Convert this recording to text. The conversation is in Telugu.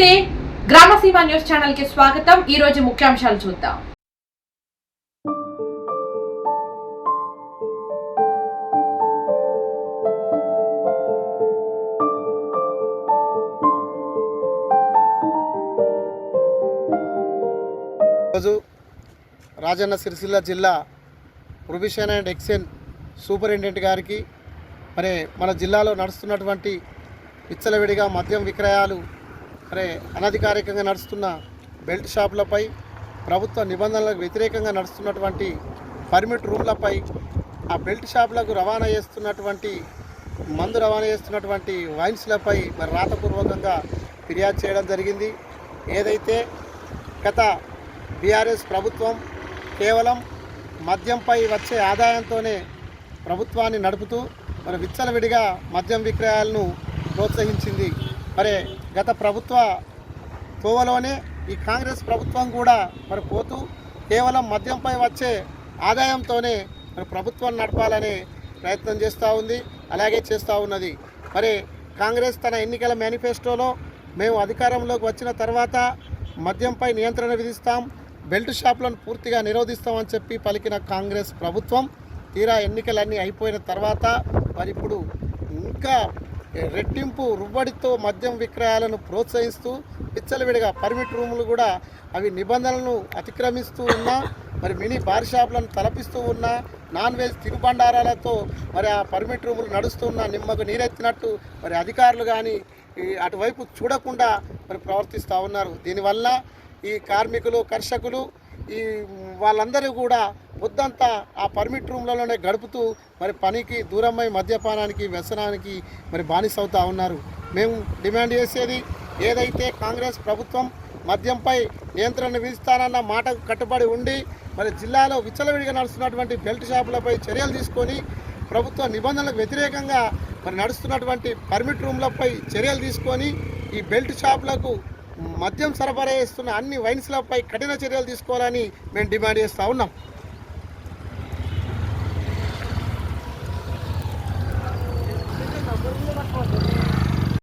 నమస్తే. గ్రామసీమ న్యూస్ ఛానల్కి స్వాగతం. ఈ రోజు ముఖ్యాంశాలు చూద్దాం. ఈరోజు రాజన్న సిరిసిల్ల జిల్లా ప్రొబిషన్ అండ్ ఎక్సెన్ సూపరింటెండెంట్ గారికి మరి మన జిల్లాలో నడుస్తున్నటువంటి విచ్చలవిడిగా మద్యం విక్రయాలు అరే అనధికారికంగా నడుస్తున్న బెల్ట్ షాపులపై ప్రభుత్వ నిబంధనలకు వ్యతిరేకంగా నడుస్తున్నటువంటి పర్మిట్ రూమ్లపై ఆ బెల్ట్ షాపులకు రవాణా చేస్తున్నటువంటి మందు రవాణా చేస్తున్నటువంటి వైన్స్లపై మరి రాతపూర్వకంగా ఫిర్యాదు చేయడం జరిగింది. ఏదైతే గత బీఆర్ఎస్ ప్రభుత్వం కేవలం మద్యంపై వచ్చే ఆదాయంతోనే ప్రభుత్వాన్ని నడుపుతూ మరి విచ్చలవిడిగా మద్యం విక్రయాలను ప్రోత్సహించింది మరి గత ప్రభుత్వ తోవలోనే ఈ కాంగ్రెస్ ప్రభుత్వం కూడా మరి పోతూ కేవలం మద్యంపై వచ్చే ఆదాయంతోనే మరి ప్రభుత్వం నడపాలనే ప్రయత్నం చేస్తూ ఉంది అలాగే చేస్తూ ఉన్నది. మరి కాంగ్రెస్ తన ఎన్నికల మేనిఫెస్టోలో మేము అధికారంలోకి వచ్చిన తర్వాత మద్యంపై నియంత్రణ విధిస్తాం బెల్ట్ షాపులను పూర్తిగా నిరోధిస్తామని చెప్పి పలికిన కాంగ్రెస్ ప్రభుత్వం తీరా ఎన్నికలన్నీ అయిపోయిన తర్వాత మరి ఇప్పుడు ఇంకా రెట్టింపు రుబ్బడితో మద్యం విక్రయాలను ప్రోత్సహిస్తూ పిచ్చలవిడిగా పర్మిట్ రూములు కూడా అవి నిబంధనలను అతిక్రమిస్తూ ఉన్నా మరి మినీ బార్ షాపులను తలపిస్తూ ఉన్నా నాన్ వెజ్ తినుబండారాలతో మరి ఆ పర్మిట్ రూములు నడుస్తున్న నిమ్మకు నీరెత్తినట్టు మరి అధికారులు కానీ ఈ అటువైపు చూడకుండా మరి ప్రవర్తిస్తూ ఉన్నారు. దీనివల్ల ఈ కార్మికులు కర్షకులు ఈ వాళ్ళందరూ కూడా పొద్దంతా ఆ పర్మిట్ రూమ్లలోనే గడుపుతూ మరి పనికి దూరమై మద్యపానానికి వ్యసనానికి మరి బానిసవుతూ ఉన్నారు. మేము డిమాండ్ చేసేది ఏదైతే కాంగ్రెస్ ప్రభుత్వం మద్యంపై నియంత్రణ విధిస్తానన్న మాటకు కట్టుబడి ఉండి మరి జిల్లాలో విచ్చలవిడిగా నడుస్తున్నటువంటి బెల్ట్ షాపులపై చర్యలు తీసుకొని ప్రభుత్వ నిబంధనలకు వ్యతిరేకంగా మరి నడుస్తున్నటువంటి పర్మిట్ రూమ్లపై చర్యలు తీసుకొని ఈ బెల్ట్ షాపులకు మద్యం సరఫరా చేస్తున్న అన్ని వైన్స్లపై కఠిన చర్యలు తీసుకోవాలని మేము డిమాండ్ చేస్తూ ఉన్నాం.